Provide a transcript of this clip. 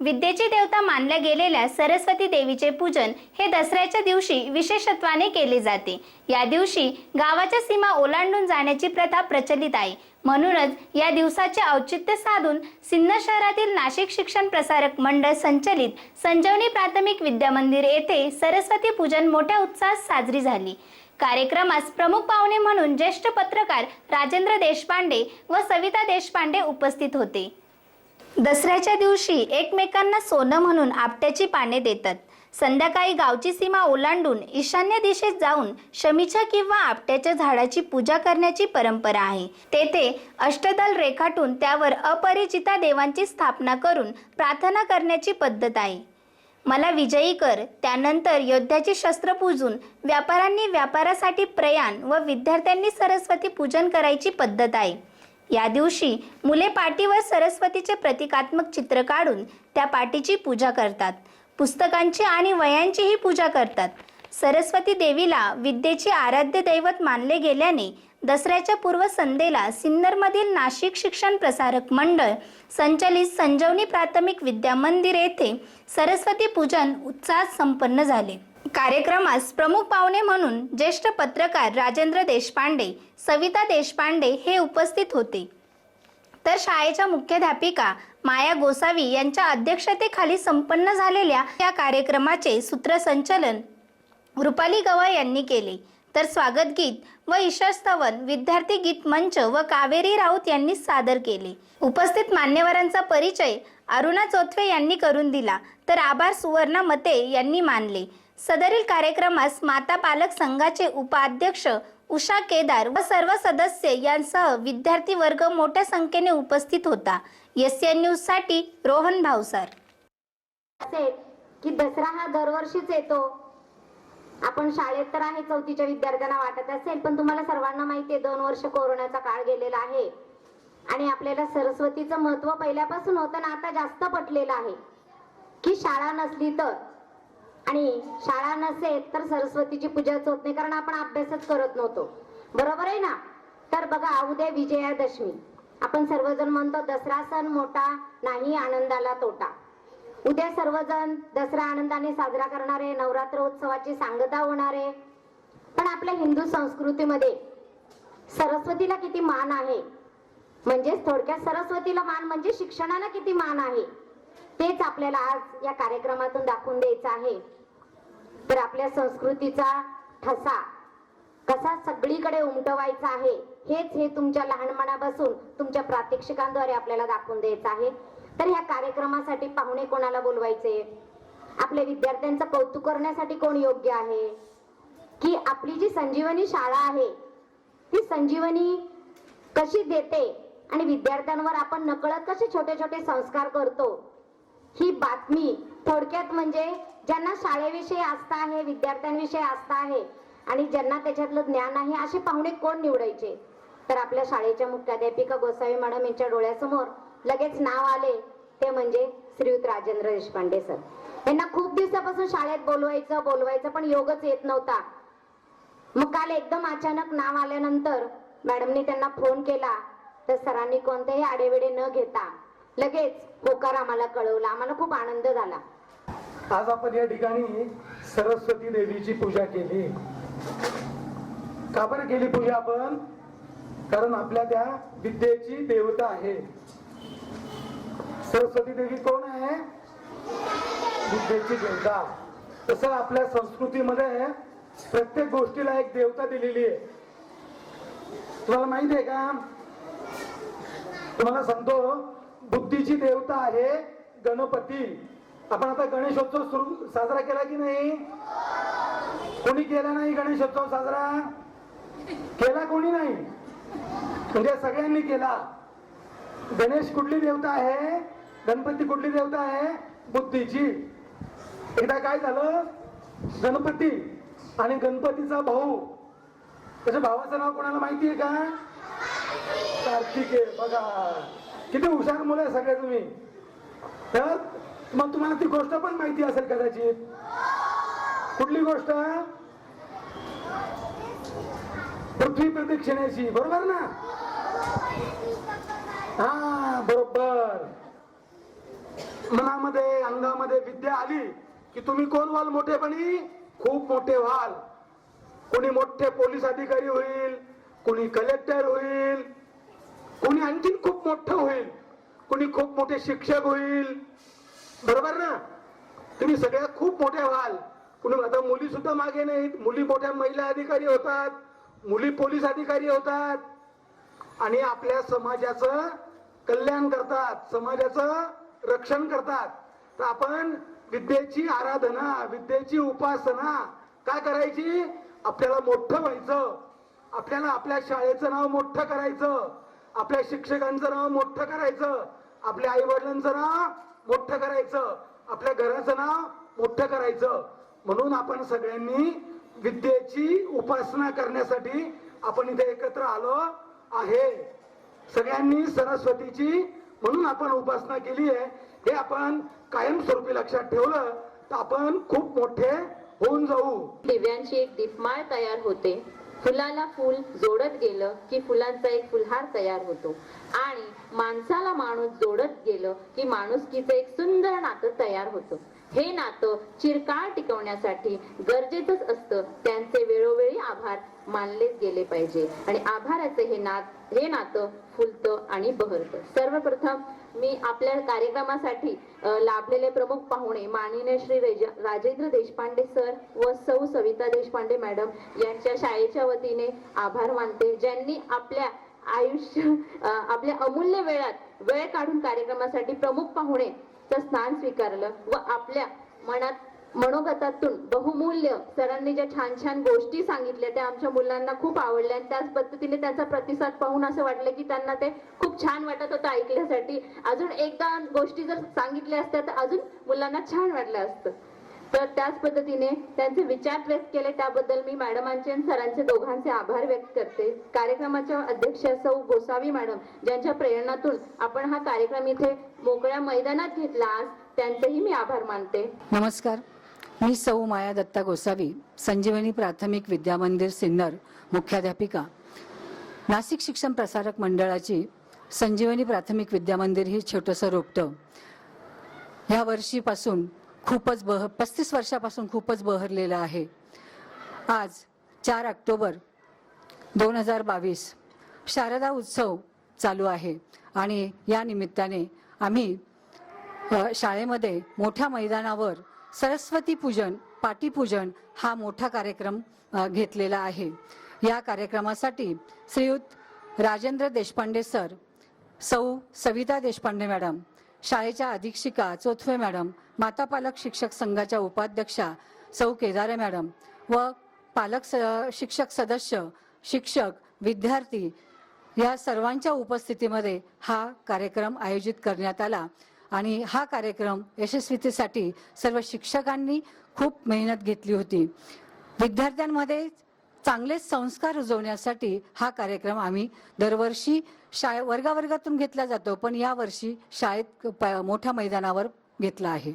विद्येची देवता मानल्या गेलेल्या सरस्वती देवीचे पूजन हे दसऱ्याच्या दिवशी विशेषत्वाने केले जाते. या दिवशी गावाच्या सीमा ओलांडून जाण्याची प्रथा प्रचलित आहे. म्हणूनच या दिवसाचे औचित्य साधून सिन्नर शहरातील नाशिक शिक्षण प्रसारक मंडळ संचलित संजीवनी प्राथमिक विद्या मंदिर येथे सरस्वती पूजन मोठ्या उत्साहात साजरी झाली. कार्यक्रमास प्रमुख पाहुणे म्हणून ज्येष्ठ पत्रकार राजेंद्र देशपांडे व सविता देशपांडे उपस्थित होते. दसऱ्याच्या दिवशी एकमेकांना सोनं म्हणून आपट्याची पाने देतात. संध्याकाळी गावची सीमा ओलांडून ईशान्य दिशेत जाऊन शमीच्या किंवा आपट्याच्या झाडाची पूजा करण्याची परंपरा आहे. तेथे अष्टदल रेखाटून त्यावर अपरिचिता देवांची स्थापना करून प्रार्थना करण्याची पद्धत आहे. मला विजयी कर त्यानंतर योद्ध्याची शस्त्र पूजून व्यापाऱ्यांनी व्यापारासाठी प्रयाण व विद्यार्थ्यांनी सरस्वती पूजन करायची पद्धत आहे. या दिवशी मुले पाटीवर सरस्वतीचे प्रतिकात्मक चित्र काढून त्या पाटीची पूजा करतात. पुस्तकांची आणि वयांचीही पूजा करतात. सरस्वती देवीला विद्येचे आराध्य दैवत मानले गेल्याने दसऱ्याच्या पूर्वसंध्येला सिन्नरमधील नाशिक शिक्षण प्रसारक मंडळ संचलित संजीवनी प्राथमिक विद्या मंदिर येथे सरस्वती पूजन उत्साहात संपन्न झाले. कार्यक्रमास प्रमुख पाहुणे म्हणून ज्येष्ठ पत्रकार राजेंद्र देशपांडे सविता देशपांडे हे उपस्थित होते. तर शाळेच्या मुख्याध्यापिका माया गोसावी यांच्या अध्यक्षतेखाली संपन्न झालेल्या या कार्यक्रमाचे सूत्रसंचलन रुपाली गवळ यांनी केले. तर स्वागत गीत व ईशस्तवन विद्यार्थी गीत मंच व कावेरी राऊत यांनी सादर केले. उपस्थित मान्यवरांचा परिचय अरुणा चोथवे यांनी करून दिला. तर आभार सुवर्णा मते यांनी मानले. सदरील कार्यक्रमास माता पालक संघाचे उपाध्यक्ष उषा केदार व सर्व सदस्य यांसह विद्यार्थी वर्ग मोठ्या संख्येने उपस्थित होता. एस एन न्यूजसाठी रोहन भावसार असेल की दसरा हा दरवर्षीच येतो. आपण शाळेत तर आहे चौथीच्या विद्यार्थ्यांना वाटत असेल पण तुम्हाला सर्वांना माहिती आहे दोन वर्ष कोरोनाचा काळ गेलेला आहे. आणि आपल्याला सरस्वतीचं महत्त्व पहिल्यापासून होतं ना आता जास्त पटलेलं आहे. की शाळा नसली तर आणि शाळा नसेल तर सरस्वतीची पूजाच होत नाही कारण आपण अभ्यासच करत नव्हतो. बरोबर आहे ना? तर बघा उद्या विजयादशमी. आपण सर्वजण म्हणतो दसरा सण मोठा नाही आनंदाला तोटा. उद्या सर्वजण दसरा आनंदाने साजरा करणारे नवरात्र उत्सवाची सांगता होणारे पण आपल्या हिंदू संस्कृतीमध्ये सरस्वतीला किती मान आहे? म्हणजेच थोडक्यात सरस्वतीला मान म्हणजे शिक्षणाला किती मान आहे? तेच आपल्याला आज या कार्यक्रमातून दाखवून द्यायचं आहे. तर आपल्या संस्कृतीचा ठसा कसा सगळीकडे उमटवायचा आहे हेच हे तुमच्या लहानपणापासून तुमच्या प्रात्यक्षिकांद्वारे आपल्याला दाखवून द्यायचं आहे. तर ह्या कार्यक्रमासाठी पाहुणे कोणाला बोलवायचे? आपल्या विद्यार्थ्यांचं कौतुक करण्यासाठी कोण योग्य आहे? की आपली जी संजीवनी शाळा आहे ती संजीवनी कशी देते आणि विद्यार्थ्यांवर आपण नकळत कसे छोटे छोटे संस्कार करतो? ही बातमी थोडक्यात म्हणजे ज्यांना शाळेविषयी आस्था आहे विद्यार्थ्यांविषयी आस्था आहे आणि ज्यांना त्याच्यातलं ज्ञान आहे असे पाहुणे कोण निवडायचे? तर आपल्या शाळेच्या मुख्याध्यापिका गोसावी मॅडम यांच्या डोळ्यासमोर लगेच नाव आले. ते म्हणजे श्रीयुत राजेंद्र देशपांडे सर. यांना खूप दिवसापासून शाळेत बोलवायचं बोलवायचं पण योगच येत नव्हता. मग काल एकदम अचानक नाव आल्यानंतर मॅडमनी त्यांना फोन केला. तर सरांनी कोणतेही आडेवेडे न घेता लगेच होकार आम्हाला कळवला. आम्हाला खूप आनंद झाला. आज आपण या ठिकाणी सरस्वती देवीची पूजा केली. का बरं केली पूजा आपण? कारण आपल्या त्या विद्येची देवता आहे. सरस्वती देवी कोण आहे? विद्येची देवता. तसं आपल्या संस्कृतीमध्ये प्रत्येक गोष्टीला एक देवता दिलेली आहे. तुम्हाला माहिती आहे का? तुम्हाला सांगतो बुद्धीची देवता आहे गणपती. आपण आता गणेशोत्सव सुरू साजरा केला की नाही? कोणी केला नाही गणेशोत्सव साजरा? केला कोणी नाही? म्हणजे सगळ्यांनी केला. गणेश कुठली देवता आहे? गणपती कुठली देवता आहे? बुद्धीची. एकदा काय झालं? गणपती आणि गणपतीचा भाऊ. त्याच्या भावाचं नाव कोणाला माहिती आहे का? कार्तिक. आहे बघा. किती हुशार मुलं आहे सगळे तुम्ही. तर मग तुम्हाला ती गोष्ट पण माहिती असेल कदाचित. कुठली गोष्ट? पृथ्वी प्रदक्षिणेची. बरोबर ना? हा बरोबर. मनामध्ये अंगामध्ये विद्या आली की तुम्ही कोण व्हाल मोठेपणी? खूप मोठे व्हाल. कोणी मोठे पोलीस अधिकारी होईल कोणी कलेक्टर होईल कोणी आणखीन खूप मोठं होईल कोणी खूप मोठे शिक्षक होईल. बरोबर ना? तुम्ही सगळ्या खूप मोठ्या व्हाल. कुणी आता मुली सुद्धा मागे नाहीत. मुली मोठ्या महिला अधिकारी होतात. मुली पोलीस अधिकारी होतात. आणि आपल्या समाजाचं कल्याण करतात. समाजाचं रक्षण करतात. तर आपण विद्येची आराधना विद्येची उपासना काय करायची? आपल्याला मोठं व्हायचं. आपल्याला आपल्या शाळेचं नाव मोठं करायचं. आपल्या शिक्षकांचं नाव मोठं करायचं. आपल्या आई वडिलांचं नाव मोठं करायचं. आपल्या घराचं नाव मोठं करायचं. म्हणून आपण सगळ्यांनी विद्येची उपासना करण्यासाठी आपण इथे एकत्र आलो आहे. सगळ्यांनी सरस्वतीची म्हणून आपण उपासना केली आहे. हे आपण कायमस्वरूपी लक्षात ठेवलं तर आपण खूप मोठे होऊन जाऊ. दिव्यांची एक दीपमाळ तयार होते. फुलाला फुल जोडत गेलं की फुलांचा एक फुलहार तयार होतो. आणि माणसाला माणूस जोडत गेलं की माणुसकीचं एक सुंदर नातं तयार होतं. हे नातं चिरकाळ टिकवण्यासाठी गरजेचंच असतं. त्यांचे वेळोवेळी आभार मानलेच गेले पाहिजे. आणि आभाराचे हे नात हे नातं फुलतं आणि बहरतं. सर्वप्रथम मी आपल्या कार्यक्रमासाठी लाभलेले प्रमुख पाहुणे माननीय श्री राजेंद्र देशपांडे सर व सौ सविता देशपांडे मॅडम यांच्या शाळेच्या वतीने आभार मानते ज्यांनी आपल्या आयुष्य आपल्या अमूल्य वेळात वेळ काढून कार्यक्रमासाठी प्रमुख पाहुणे स्थान स्वीकारलं व आपल्या मनात मनोगतातून बहुमूल्य सरांनी ज्या छान छान गोष्टी सांगितल्या त्या आमच्या मुलांना खूप आवडल्या आणि त्याच पद्धतीने त्यांचा प्रतिसाद पाहून असं वाटलं की त्यांना ते खूप छान वाटत होतं ऐकण्यासाठी. अजून एकदा गोष्टी जर सांगितल्या असत्या तर अजून मुलांना छान वाटलं असतं. तर त्याच पद्धतीने त्यांचे विचार व्यक्त केले. त्याबद्दल मी मॅडमांचे आणि सरांचे दोघांचे आभार व्यक्त करते. कार्यक्रमाच्या अध्यक्ष सौ गोसावी मॅडम ज्यांच्या प्रेरणातून आपण हा कार्यक्रम इथे मोकळ्या मैदानात घेतला आज त्यांचेही मी आभार मानते. नमस्कार. मी सौ माया दत्ता गोसावी संजीवनी प्राथमिक विद्यामंदिर सिन्नर मुख्याध्यापिका. नाशिक शिक्षण प्रसारक मंडळाची संजीवनी प्राथमिक विद्यामंदिर ही छोटंसं रोपटं. ह्या वर्षीपासून खूपच बह पस्तीस वर्षापासून खूपच बहरलेलं आहे. आज चार ऑक्टोबर दोन हजार बावीस शारदा उत्सव चालू आहे. आणि या निमित्ताने आम्ही शाळेमध्ये मोठ्या मैदानावर सरस्वती पूजन पाटीपूजन हा मोठा कार्यक्रम घेतलेला आहे. या कार्यक्रमासाठी श्रीयुत राजेंद्र देशपांडे सर सौ सविता देशपांडे मॅडम शाळेच्या अधीक्षिका चोथवे मॅडम माता पालक शिक्षक संघाच्या उपाध्यक्षा सौ केदारे मॅडम व पालक स- शिक्षक सदस्य शिक्षक विद्यार्थी या सर्वांच्या उपस्थितीमध्ये हा कार्यक्रम आयोजित करण्यात आला आणि हा कार्यक्रम यशस्वीतेसाठी सर्व शिक्षकांनी खूप मेहनत घेतली होती. विद्यार्थ्यांमध्ये चांगले संस्कार रुजवण्यासाठी हा कार्यक्रम आम्ही दरवर्षी शाळे वर्गावर्गातून घेतला जातो पण यावर्षी शाळेत मोठ्या मैदानावर घेतला आहे.